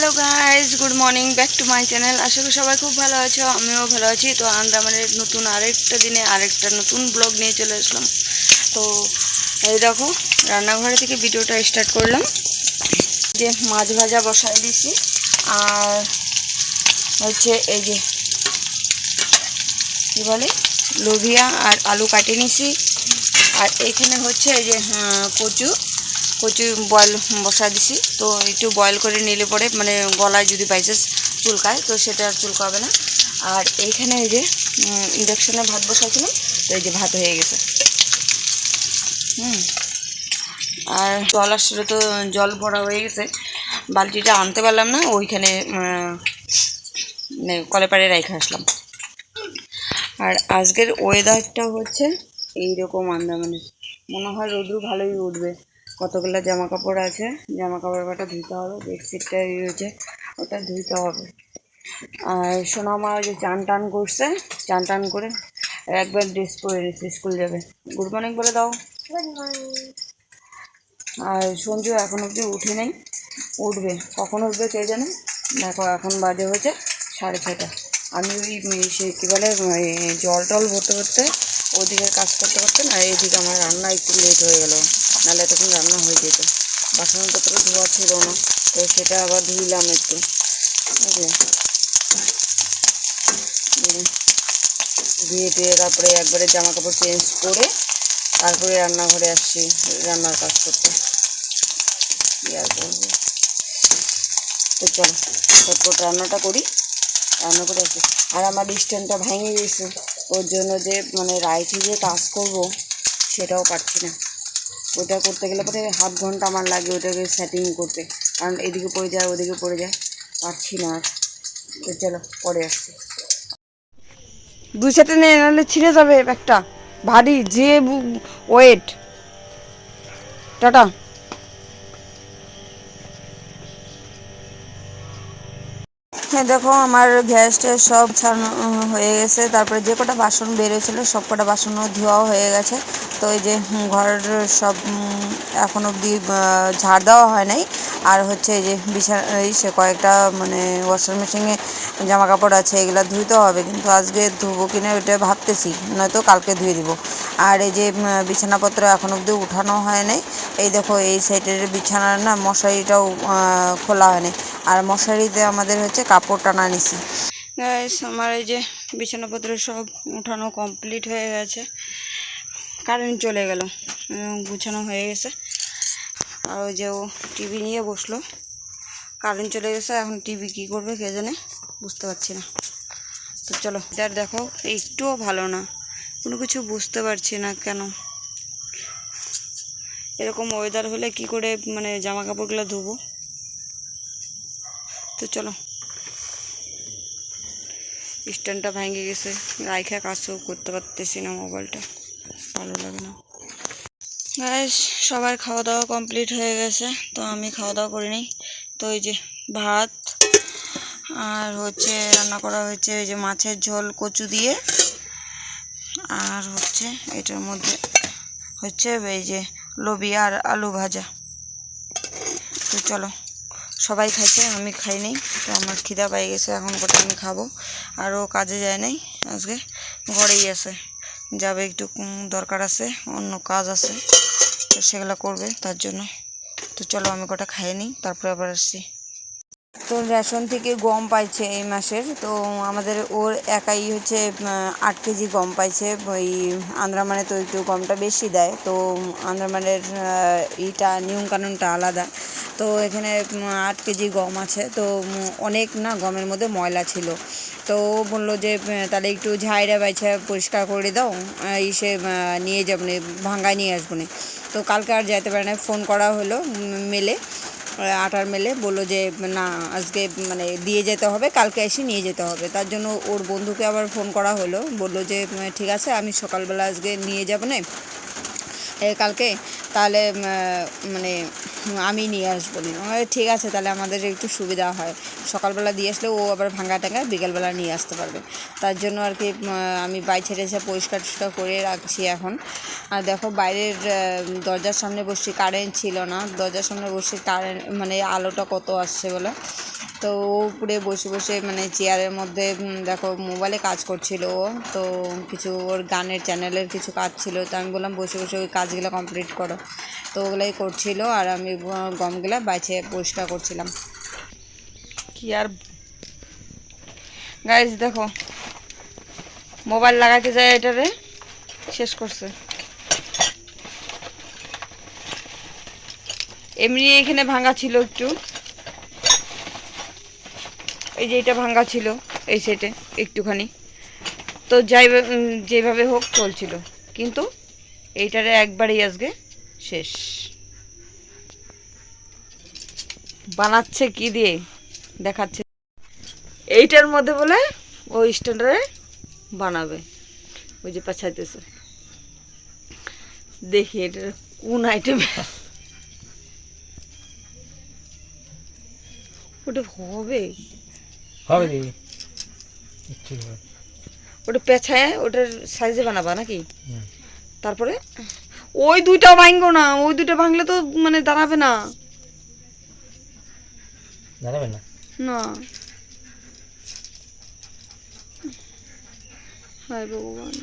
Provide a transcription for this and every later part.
Hello guys good morning back to my channel আশা করি সবাই খুব ভালো আছো, আমিও ভালো আছি। তো আন্দামানের নতুন আরেকটা দিনে আরেকটা নতুন ব্লগ নিয়ে চলে আসলাম। তো এই দেখো রান্নাঘরে থেকে ভিডিওটা স্টার্ট করলাম। যে মাছ ভাজা বসাই দিয়েছি আর হচ্ছে এই যে, কী বলে? লোভিয়া আর আলু কাটিয়ে নিছি। আর এখানে হচ্ছে এই যে কচু। কচু বয়েল বসা দিছি। তো একটু বয়েল করে নিলে পরে মানে গলায় যদি বাইচান্স চুলকায়, তো সেটা আর চুলকাবে না। আর এইখানে এই যে ইন্ডাকশনে ভাত বসাইছিলাম, তো এই যে ভাত হয়ে গেছে। হুম। আর জল আসলে তো জল ভরা হয়ে গেছে। বালতিটা আনতে পারলাম না, ওইখানে কলেপাড়ে রেখে আসলাম। আর আজকের ওয়েদারটা হচ্ছে এইরকম আন্দামানের। মনে হয় রোদ্রু ভালোই উঠবে। কতগুলো জামা কাপড় আছে? জামা কাপড় কটা ধুতে হবে বেডশিটটা ইয়ে হয়েছে ওটা ধুতে হবে। আর সোনা মা ওই যে চান টান করছে চান টান করে একবার ড্রেস পরে নিচ্ছে স্কুল যাবে। গুড মর্নিং বলে দাও। আর সঞ্জু এখন অবধি উঠে নেই উঠবে। কখন উঠবে কে জানে? দেখো এখন বাজে হয়েছে সাড়ে ছটা আমি ওই সে কী বলে জল টল ভরতে ভরতে ওদিকে কাজ করতে করতে না এইদিকে আমার রান্না একটু লেট হয়ে গেল। নাহলে তখন রান্না হয়ে যেত। বাসনপত্র ধোয়া ছিল না, তো সেটা আবার ধুইলাম একটু। বুঝলে ধুয়ে টুয়ে তারপরে একবারে জামা কাপড় চেঞ্জ করে তারপরে রান্নাঘরে আসছি, রান্নার কাজ করতে। তো চলো, চটপট রান্নাটা করি। রান্না করে আসি। আর আমার স্ট্যান্ডটা ভেঙে গেছে। ওর জন্য যে মানে রাইটে যে কাজ করব, সেটাও পারছি না। ওটা করতে গেলে পরে হাফ ঘণ্টা আমার লাগে ওটাকে সেটিং করতে। কারণ এদিকে পড়ে যায়, ওদিকে পড়ে যায়। পারছি না আর। তো চলো, পরে আসছি। দু সাথে নিয়ে নাহলে ছিঁড়ে যাবে একটা ভারী, যে ওয়েট টাটা। হ্যাঁ দেখো আমার গ্যাস ট্যাস সব ছাড়ানো হয়ে গেছে। তারপরে যে কটা বাসন বেরিয়েছিল, সব কটা বাসনও ধোয়াও হয়ে গেছে। তো এই যে ঘরের সব এখন অবধি ঝাড় দেওয়া হয় নাই। আর হচ্ছে এই যে, বিছানা, এই সে কয়েকটা মানে ওয়াশিং মেশিনে জামা কাপড় আছে, এগুলো ধুইতে হবে। কিন্তু আজকে ধুবো কিনা ওইটা ভাবতেছি, নয়তো কালকে ধুয়ে দিব। আর এই যে বিছানাপত্র এখন অবধি উঠানো হয় নাই। এই দেখো, এই সাইডের বিছানার না মশারিটাও খোলা হয়নি আর মশারিতে আমাদের হচ্ছে কাপড় টানা নিছি। আমার এই যে বিছানাপত্র সব উঠানো কমপ্লিট হয়ে গেছে। কারেন্ট চলে গেল গুছানো হয়ে গেছে। আর ওই যে ও টিভি নিয়ে বসল। কারেন্ট চলে গেছে, এখন টিভি কী করবে কে জানে, বুঝতে পারছি না। তো চলো, যার দেখো, একটুও ভালো না। কোনো কিছু বুঝতে পারছি না কেন। এরকম ওয়েদার হলে কি করে মানে জামা কাপড়গুলো ধোবো? তো চলো। স্ট্যান্ডটা ভেঙে গেছে। রাইখা কাজও করতে পারতেছি না মোবাইলটা। ভালো লাগে না। গ্যাস সবার খাওয়া দাওয়া কমপ্লিট হয়ে গেছে, তো আমি খাওয়া দাওয়া করিনি তো এই যে ভাত আর হচ্ছে রান্না করা হয়েছে এই যে মাছের ঝোল কচু দিয়ে। আর হচ্ছে এটার মধ্যে হচ্ছে এই যে লোবিয়া আর আলু ভাজা। তো চলো। সবাই খাইছে, আমি খাইনি, তো আমার খিদা পাই গেছে, এখন করে আমি খাব। আর ও কাজে যায় নাই, আজকে ঘরেই আছে। যাবে একটু দরকার আছে, অন্য কাজ আছে, তো সেগুলো করবে তার জন্য। তো চলো আমি কটা খাইয়ে নিই, তারপরে আবার আসছি। তো রেশন থেকে গম পাইছে এই মাসের। তো আমাদের ওর একাই হচ্ছে আট কেজি গম পাইছে। ওই আন্দ্রামানে তো একটু গমটা বেশি দেয়। তো আন্দ্রামানের ইটা, নিয়মকানুনটা আলাদা। তো এখানে আট কেজি গম আছে। তো অনেক না গমের মধ্যে ময়লা ছিল। তো ও বলল যে তাহলে একটু ঝাইরা বাইছা, পরিষ্কার করে দাও। ইসে নিয়ে যাব নে ভাঙ্গায় নিয়ে আসব নে তো কালকে আর যেতে পারে না। ফোন করা হলো মেলে। আটার মেলে বলল যে, না, আজকে মানে দিয়ে যেতে হবে, কালকে এসে নিয়ে যেতে হবে। তার জন্য ওর বন্ধুকে আবার ফোন করা হলো। বলল যে, ঠিক আছে, আমি সকালবেলা আজকে নিয়ে যাব না। কালকে? তাহলে মানে আমি নিয়ে আসব ঠিক আছে, তাহলে আমাদের একটু সুবিধা হয়। সকালবেলা দিয়ে আসলে ও আবার ভাঙা টাঙ্গা বিকেলবেলা নিয়ে আসতে পারবে। তার জন্য আর কি আমি বাই ছেড়ে এসে পরিষ্কার টরিষ্কার করে রাখছি এখন। আর দেখো, বাইরের দরজার সামনে বসছি কারেন্ট ছিল না। দরজার সামনে বসছি কারেন্ট মানে আলোটা কত আসছে বলে? তো ও উপরে বসে বসে মানে চেয়ারের মধ্যে দেখো মোবাইলে কাজ করছিল ও, তো কিছু ওর গানের চ্যানেলের কিছু কাজ ছিল, তো আমি বললাম বসে বসে ওই কাজগুলো কমপ্লিট করো। তো ওগুলাই করছিল আর আমি গমগুলো বাইছে পরিষ্কার করছিলাম। কি আর গাইজ দেখো মোবাইল লাগাতে যায় এটারে শেষ করছে। এমনি এখানে ভাঙা ছিল একটু। এই যে এটা ভাঙা ছিল, এই সেটে একটুখানি। তো যাই যেভাবে হোক চলছিল। কিন্তু এইটারে একবারই আজকে শেষ। বানাচ্ছে কি দিয়ে? দেখাচ্ছে। এইটার মধ্যে বলে ওই স্ট্যান্ডারে বানাবে। ওই যে পাছাইতেছে। দেখি এটা কোন আইটেম ওটা হবে। হবে দিদি হবে ওটা পেছায় ওটার সাইজে বানাবা নাকি? তারপরে? ওই দুইটা ভাঙবো না ওই দুইটা ভাঙলে তো মানে দাঁড়াবে না। দাঁড়াবে না? না। হায় ভগবান।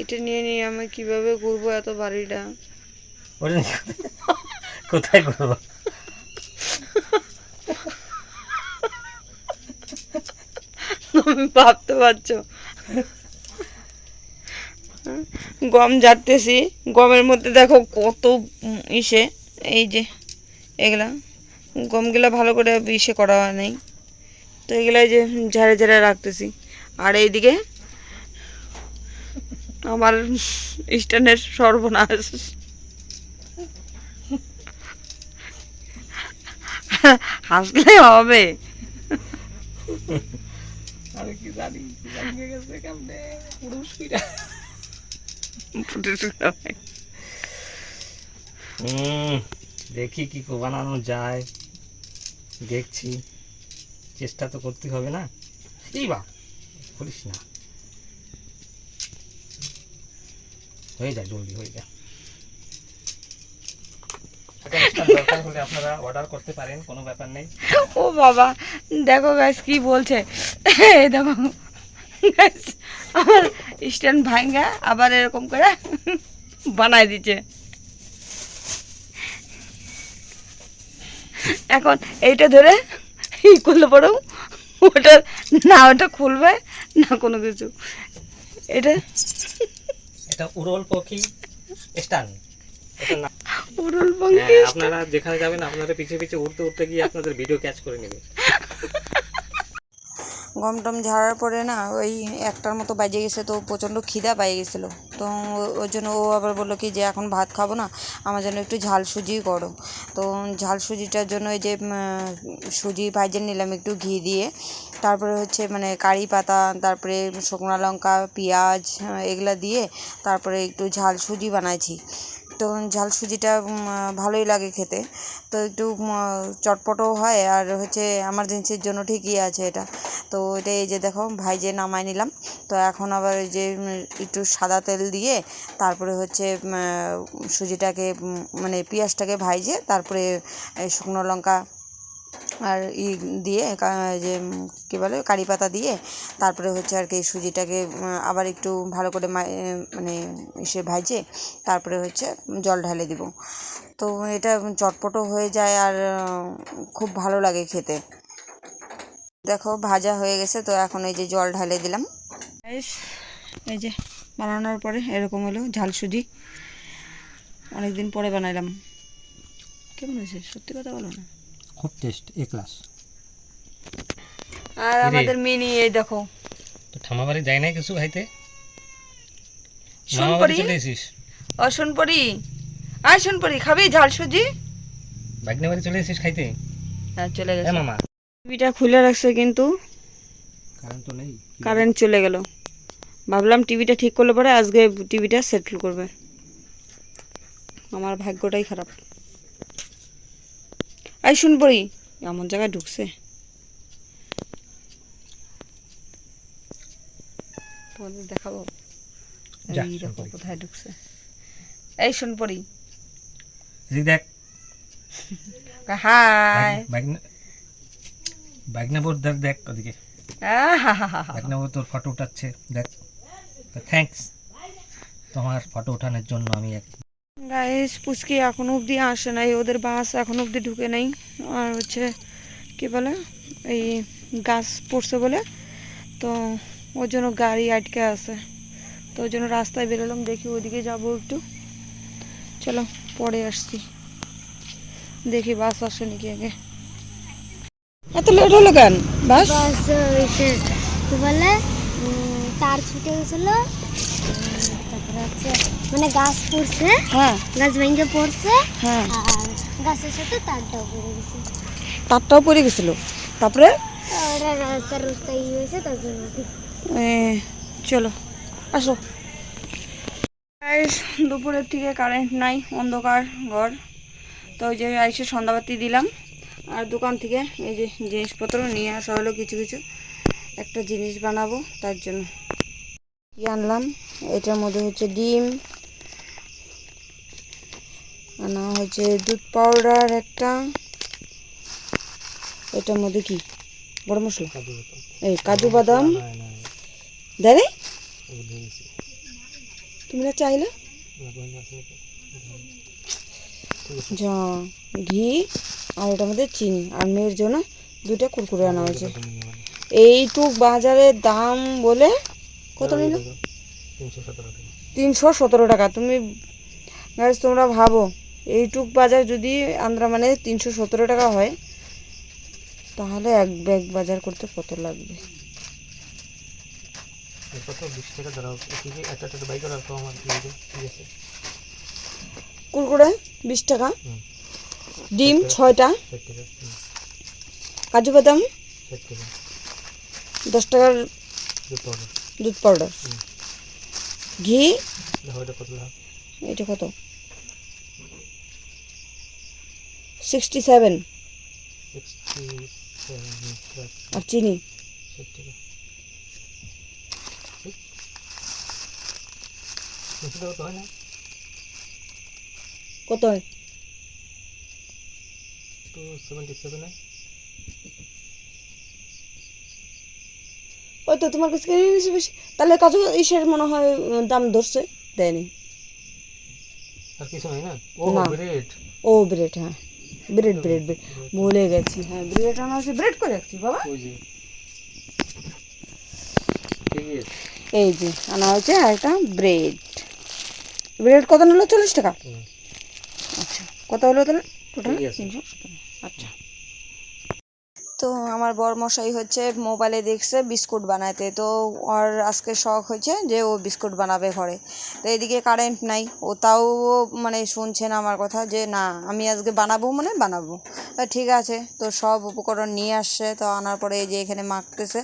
এটা নিয়ে নিয়ে আমি কীভাবে করব এত বাড়িটা? কোথায় করব ভাবতে পারছ? গম ঝাড়তেছি। গমের মধ্যে দেখো কত ইসে, এই যে এগুলা। গমগুলা ভালো করে ইসে করা নাই। তো এগুলা এই যে ঝাড়ে ঝাড়ে রাখতেছি। আর এইদিকে আমার স্ট্যান্ডের সর্বনাশ। হাসলে হবে। আমি কি জানি জানিয়ে গেছে কেমনে পুরুষ হুম দেখি কি করে বানানো যায়। দেখছি চেষ্টা তো করতে হবে না। এই বা বলিস না। হয়ে যায় জলদি হয়ে যায়। দরকার হলে আপনারা অর্ডার করতে পারেন কোনো ব্যাপার নেই। ও বাবা দেখো গাছ কি বলছে। এই দেখো। আমার স্ট্যান্ড ভাঙ্গা আবার এরকম করে বানাই দিচ্ছে। এখন এইটা ধরে ই করলে পরেও ওটা না ওটা খুলবে না কোনো কিছু। এটা এটা উড়ল পক্ষী স্ট্যান্ড। উড়ুল হ্যাঁ, আপনারা যেখানে যাবেন আপনাদের পিছে পিছে উঠতে উঠতে গিয়ে আপনাদের ভিডিও ক্যাচ করে নেবে। গম টম ঝাড়ার পরে না, ওই একটার মতো বাজে গেছে, তো প্রচণ্ড খিদা পাই গেছিল। তো ও- ওই জন্য ও আবার বলল কি, যে এখন ভাত খাব না, আমার জন্য একটু ঝাল সুজি করো। তো ঝাল সুজিটার জন্য ওই যে সুজি ভাইজে নিলাম একটু ঘি দিয়ে। তারপরে হচ্ছে মানে কারি পাতা, তারপরে শুকনো লঙ্কা, পেঁয়াজ, এগুলা দিয়ে তারপরে একটু ঝাল সুজি বানাইছি। তো ঝাল সুজিটা ভালোই লাগে খেতে। তো একটু চটপটও হয় আর হচ্ছে এমার্জেন্সির জন্য ঠিকই আছে এটা। তো এটা এই যে দেখো ভাইজে নামায় নিলাম। তো এখন আবার যে একটু সাদা তেল দিয়ে তারপরে হচ্ছে সুজিটাকে মানে পেঁয়াজটাকে ভাইজে তারপরে শুকনো লঙ্কা আর ই দিয়ে যে কী বলে, কারি পাতা দিয়ে, তারপরে হচ্ছে আর কি সুজিটাকে আবার একটু ভালো করে মানে সে ভাজে, তারপরে হচ্ছে জল ঢালে দিব। তো এটা চটপটও হয়ে যায় আর খুব ভালো লাগে খেতে। দেখো ভাজা হয়ে গেছে, তো এখন এই যে জল ঢালে দিলাম। এই যে বানানোর পরে এরকম হলো, ঝাল সুজি। অনেকদিন পরে বানাইলাম। কেমন হয়েছে? সত্যি কথা বলো না। খুব টেস্ট এ ক্লাস আর আমাদের মিনি এই দেখো। তো ঠামা বাড়ি যায় নাই কিছু খাইতে? চলে এসিস ও শোনপরি আয় শোনপরি খাবি ঝাল সুজি? বাইকনা বাড়ি চলে এসিস খাইতে? হ্যাঁ চলে হ্যাঁ গেছে মামা। টিভিটা খুলে রাখছে কিন্তু। কারেন্ট তো নেই। কারেন্ট চলে গেল। ভাবলাম টিভিটা ঠিক করলে পরে আজকে টিভিটা সেটেল করবে। আমার ভাগ্যটাই খারাপ। আই শুনপরি এমন জায়গায় ঢুকছে। তোমাদের দেখাবো। দেখো কোথায় ঢুকছে। এই শুনপরি এদিক দেখ। হাই। বাইক বাইকনাপুর দেখ দেখ ওদিকে। বাইকনাপুর তোর ফটো উঠাচ্ছে দেখ। থ্যাঙ্কস তোমার ফটো ওঠানোর জন্য আমি এক গাইস পুচকি এখনও অবধি আসে নাই, ওদের বাস এখনও অবধি ঢুকে নাই। আর হচ্ছে, কি বলে, এই গাছ পড়ছে বলে। তো ওর জন্য গাড়ি আটকে আছে। তো ওই জন্য রাস্তায় বেরোলাম, দেখি ওদিকে যাব একটু। চলো, পরে আসছি। দেখি বাস আসে নাকি আগে। এত লেট হলো কেন? বাস? বাস বলে তার ছুটে গেছিল। হচ্ছে মানে গাছ পড়ছে হ্যাঁ। গাছ ভেঙে পড়ছে হ্যাঁ। আর গাছের সাথে তারটাও পড়ে গেছে। তারটাও পড়ে গেছিল। তারপরে? রাস্তার রাস্তা ইয়ে হয়েছে তার জন্য। চলো আসো। দুপুরের থেকে কারেন্ট নাই অন্ধকার ঘর। তো ওই যে এসে সন্ধ্যাবাতি দিলাম। আর দোকান থেকে এই যে জিনিসপত্র নিয়ে আসা হলো কিছু কিছু একটা জিনিস বানাবো তার জন্য। কি আনলাম? এটার মধ্যে হচ্ছে ডিম আনা হচ্ছে দুধ পাউডার একটা। এটার মধ্যে কি? বড় মশলা? এই কাজু বাদাম। দেয় তুমি না চাইলে? যা ঘি আর এটার মধ্যে চিনি। আর মেয়ের জন্য দুইটা কুরকুরে আনা হয়েছে। এইটুক বাজারের দাম বলে কত নিল? তিনশো সতেরো টাকা। তুমি গাছ তোমরা ভাবো এইটুক বাজার যদি আমরা মানে তিনশো সতেরো টাকা হয় তাহলে এক ব্যাগ বাজার করতে কত লাগবে? কুরকুরে বিশ টাকা। ডিম ছয়টা। কাজু বাদাম দশ টাকার দুধ পাউডার। ঘি। এটা কত সিক্সটি সেভেন আর চিনি? হয় কত হয়? টু সেভেন্টি সেভেন ওই তো তোমার কাছে কিনে নিয়েছি বেশি। তাহলে কাজু ইসের মনে হয় দাম ধরছে দেয়নি। আর কিছু নাই না? ও। ব্রেড। ও ব্রেড হ্যাঁ। Bread bread bread. ভুলে গেছি। হ্যাঁ ব্রেড আনা হচ্ছে ব্রেড করে রাখছি বাবা। আছে এই যে। আনা হয়েছে আর একটা ব্রেড। ব্রেড কত নিল? চল্লিশ টাকা। আচ্ছা কত হলো তাহলে? টোটাল তিনশো আচ্ছা। তো আমার মশাই হচ্ছে মোবাইলে দেখছে বিস্কুট বানাতে। তো ওর আজকে শখ হয়েছে যে ও বিস্কুট বানাবে ঘরে। তো এদিকে কারেন্ট নাই। ও তাও মানে শুনছে না আমার কথা যে না, আমি আজকে বানাবো মানে বানাবো। তা ঠিক আছে, তো সব উপকরণ নিয়ে আসছে। তো আনার পরে এই যে এখানে মাখতেছে,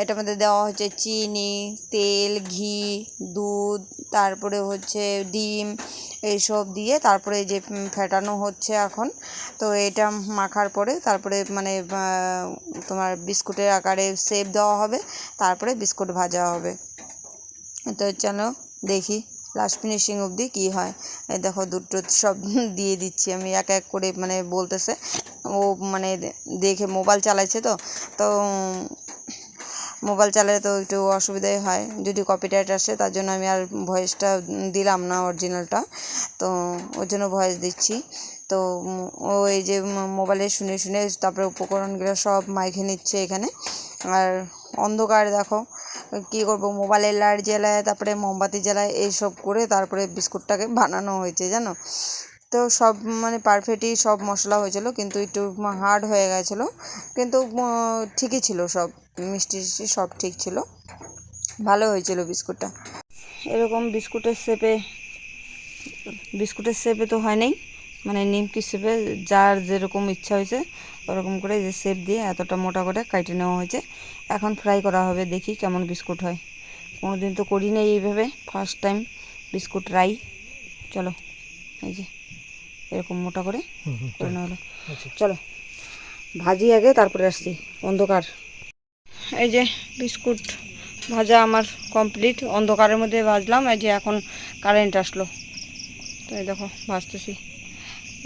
এটার মধ্যে দেওয়া হচ্ছে চিনি, তেল, ঘি, দুধ, তারপরে হচ্ছে ডিম এইসব দিয়ে তারপরে যে ফেটানো হচ্ছে এখন। তো এটা মাখার পরে তারপরে মানে তোমার বিস্কুটের আকারে শেপ দেওয়া হবে, তারপরে বিস্কুট ভাজা হবে। তো চলো দেখি লাস্ট ফিনিশিং অবধি কী হয়। দেখো দুটো সব দিয়ে দিচ্ছি আমি, এক এক করে মানে বলতেছে। ও মানে দেখে মোবাইল চালাইছে তো। তো মোবাইল চালালে তো একটু অসুবিধাই হয়, যদি কপিরাইট আসে তার জন্য আমি আর ভয়েসটা দিলাম না অরিজিনালটা তো ওর জন্য ভয়েস দিচ্ছি। তো ও এই যে মোবাইলে শুনে শুনে তারপরে উপকরণগুলো সব মাইখে নিচ্ছে এখানে। আর অন্ধকার দেখো, কী করব? মোবাইলের লাইট জ্বালায়, তারপরে মোমবাতি জ্বালায়, এইসব করে তারপরে বিস্কুটটাকে বানানো হয়েছে, জানো? তো সব মানে পারফেক্টই সব মশলা হয়েছিল, কিন্তু একটু হার্ড হয়ে গেছিল। কিন্তু ঠিকই ছিল সব, মিষ্টি সব ঠিক ছিল। ভালো হয়েছিল বিস্কুটটা। এরকম বিস্কুটের শেপে বিস্কুটের শেপে তো হয় নাই। মানে নিমকি শেপে যার যেরকম ইচ্ছা হয়েছে, ওরকম করে যে শেপ দিয়ে এতটা মোটা করে কাটে নেওয়া হয়েছে। এখন ফ্রাই করা হবে, দেখি কেমন বিস্কুট হয়। কোনোদিন তো করি নাই এইভাবে ফার্স্ট টাইম বিস্কুট রাই চলো, এই যে। এরকম মোটা করে করে নেওয়া হলো। আচ্ছা। চলো ভাজি আগে তারপরে আসছি। অন্ধকার। এই যে বিস্কুট ভাজা আমার কমপ্লিট। অন্ধকারের মধ্যে ভাজলাম এই যে এখন কারেন্ট আসলো। তো এই দেখো ভাজতেছি।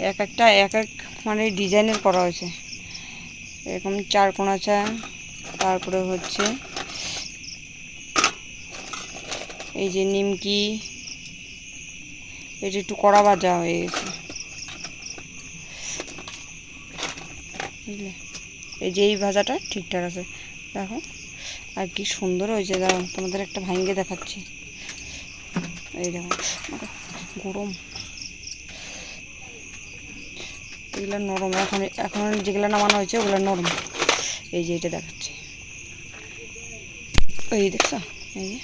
এক একটা এক এক মানে ডিজাইনের করা হয়েছে। এরকম চার কোনা চা তারপরে হচ্ছে এই যে নিমকি এটা একটু কড়া ভাজা হয়ে গেছে। বুঝলে? এই যে এই ভাজাটা ঠিকঠাক আছে। দেখো, আর কি সুন্দর হয়েছে, দাঁড়াও, তোমাদের একটা ভাঙ্গে দেখাচ্ছি। এই দেখো গরম। এগুলো নরম, এখন এখন যেগুলো নামানো হয়েছে, ওগুলো নরম। এই যে এটা দেখাচ্ছি। এই দেখছ? এই যে।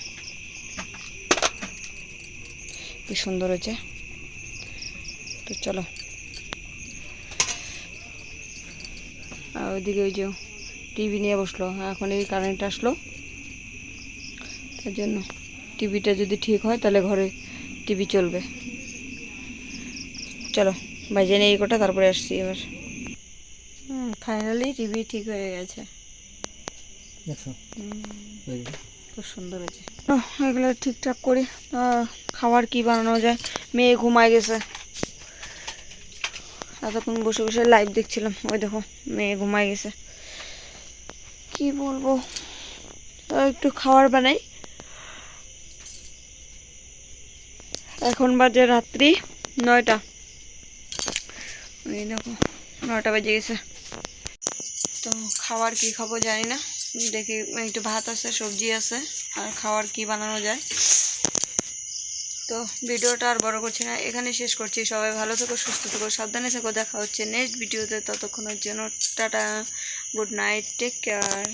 কি সুন্দর হয়েছে। তো চলো আর ওইদিকে ওই যে টিভি নিয়ে বসল। এখন এই কারেন্ট আসলো। তার জন্য টিভিটা যদি ঠিক হয় তাহলে ঘরে টিভি চলবে। চলো বাজে নেই কোটা তারপরে আসছি এবার। ফাইনালি টিভি ঠিক হয়ে গেছে। খুব সুন্দর হয়েছে। তো এগুলো ঠিকঠাক করি। খাবার কি বানানো যায়? মেয়ে ঘুমায় গেছে। এতক্ষণ বসে বসে লাইভ দেখছিলাম, ওই দেখো মেয়ে ঘুমায় গেছে। কি বলব? একটু খাবার বানাই। এখন বাজে রাত্রি নয়টা। এই দেখো, নয়টা বেজে গেছে। তো খাবার কি খাব জানি না। দেখি একটু ভাত আছে, সবজি আছে, আর খাবার কি বানানো যায়। তো ভিডিওটা আর বড় করছি না। এখানে শেষ করছি। সবাই ভালো থেকো, সুস্থ থেকো, সাবধানে থেকো। দেখা হচ্ছে নেক্সট ভিডিওতে ততক্ষণের জন্য tata good night take care